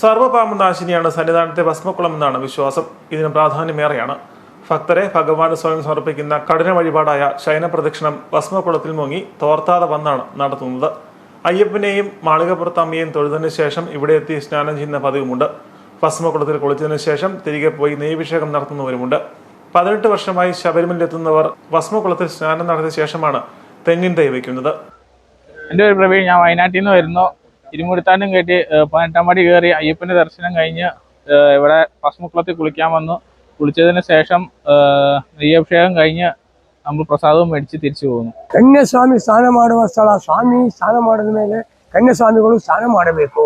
സർവപാമനാശിനിയാണ് സന്നിധാനത്തെ ഭസ്മക്കുളം എന്നാണ് വിശ്വാസം. ഇതിന് പ്രാധാന്യമേറെയാണ്. ഭക്തരെ ഭഗവാന് സ്വയം സമർപ്പിക്കുന്ന കഠിന വഴിപാടായ ശയന പ്രദക്ഷിണം ഭസ്മക്കുളത്തിൽ മുങ്ങി തോർത്താതെ വന്നാണ് നടത്തുന്നത്. അയ്യപ്പനെയും മാളികപ്പുറത്തമ്മയെയും തൊഴുതിനു ശേഷം ഇവിടെ എത്തി സ്നാനം ചെയ്യുന്ന പതിവുമുണ്ട്. ഭസ്മക്കുളത്തിൽ കുളിച്ചതിനു ശേഷം തിരികെ പോയി നെയ്യഭിഷേകം നടത്തുന്നവരുമുണ്ട്. പതിനെട്ട് വർഷമായി ശബരിമലയിലെത്തുന്നവർ ഭസ്മക്കുളത്തിൽ സ്നാനം നടത്തിയ ശേഷമാണ് തെങ്ങിൻ തൈ വയ്ക്കുന്നത്. എന്റെ ഒരു പ്രവീൺ. ഞാൻ വയനാട്ടിൽ നിന്ന് വരുന്നു. ഇരുമുടിത്താണ്ടും കയറ്റി ഏഹ്, പതിനെട്ടാം പടി കയറി അയ്യപ്പൻ്റെ ദർശനം കഴിഞ്ഞ് ഏഹ്, ഇവിടെ ഭസ്മക്കുളത്തിൽ കുളിക്കാൻ വന്നു കുളിച്ചതിന് ശേഷം ഏഹ്, നെയ്യഭിഷേകം കഴിഞ്ഞ് നമ്മൾ പ്രസാദവും മേടിച്ച് തിരിച്ചു പോകുന്നു ಕನ್ಯಾಸ್ವಾಮಿ ಸ್ನಾನ ಮಾಡುವ ಸ್ಥಳ ಸ್ವಾಮಿ ಸ್ನಾನ ಮಾಡಿದ ಮೇಲೆ ಕನ್ಯಾಸ್ವಾಮಿಗಳು ಸ್ನಾನ ಮಾಡಬೇಕು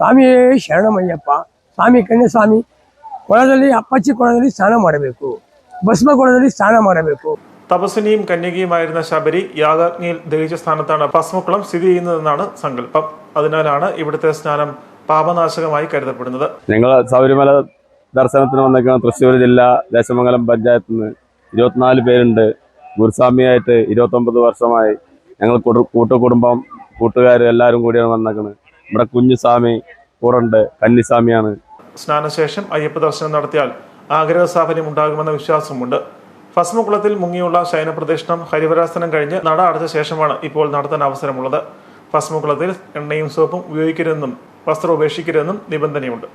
ಸ್ವಾಮಿಯೇ ಶರಣಮಯ್ಯಪ್ಪ ಸ್ವಾಮಿ ಕನ್ಯಾಸ್ವಾಮಿ ಕೊಳದಲ್ಲಿ ಅಪ್ಪಚ್ಚಿ ಕೊಳದಲ್ಲಿ ಸ್ನಾನ ಮಾಡಬೇಕು ಭಸ್ಮ ಕೊಳದಲ್ಲಿ ಸ್ನಾನ ಮಾಡಬೇಕು തപസ്വിനിയും കന്യകയുമായിരുന്ന ശബരി യാഗാഗ്നിയിൽ ദഹിച്ച സ്ഥാനത്താണ് ഭസ്മക്കുളം സ്ഥിതി ചെയ്യുന്നതെന്നാണ് സങ്കല്പം. അതിനാലാണ് ഇവിടുത്തെ സ്നാനം പാപനാശകമായി കരുതപ്പെടുന്നത്. ഞങ്ങൾ ശബരിമല ദർശനത്തിന് വന്നേക്കുന്ന തൃശ്ശൂർ ജില്ല ദേശമംഗലം പഞ്ചായത്തിൽ നിന്ന് ഇരുപത്തിനാല് പേരുണ്ട്. ഗുരുസ്വാമിയായിട്ട് ഇരുപത്തൊമ്പത് വർഷമായി ഞങ്ങൾ കൂട്ടുകുടുംബം കൂട്ടുകാർ എല്ലാവരും കൂടിയാണ് വന്നേക്കുന്നത് നമ്മുടെ കുഞ്ഞുസ്വാമി കൂറുണ്ട് കന്നിസ്വാമിയാണ്. സ്നാനശേഷം അയ്യപ്പ ദർശനം നടത്തിയാൽ ആഗ്രഹ സാഫല്യം ഉണ്ടാകുമെന്ന വിശ്വാസമുണ്ട്. ഭസ്മകുളത്തിൽ മുങ്ങിയുള്ള ശയനപ്രദക്ഷിണം ഹരിവരാസനം കഴിഞ്ഞ് നട അടച്ച ശേഷമാണ് ഇപ്പോൾ നടത്താൻ അവസരമുള്ളത്. ഭസ്മകുളത്തിൽ എണ്ണയും സോപ്പും ഉപയോഗിക്കരുതെന്നും വസ്ത്രം ഉപേക്ഷിക്കരുതെന്നും നിബന്ധനയുണ്ട്.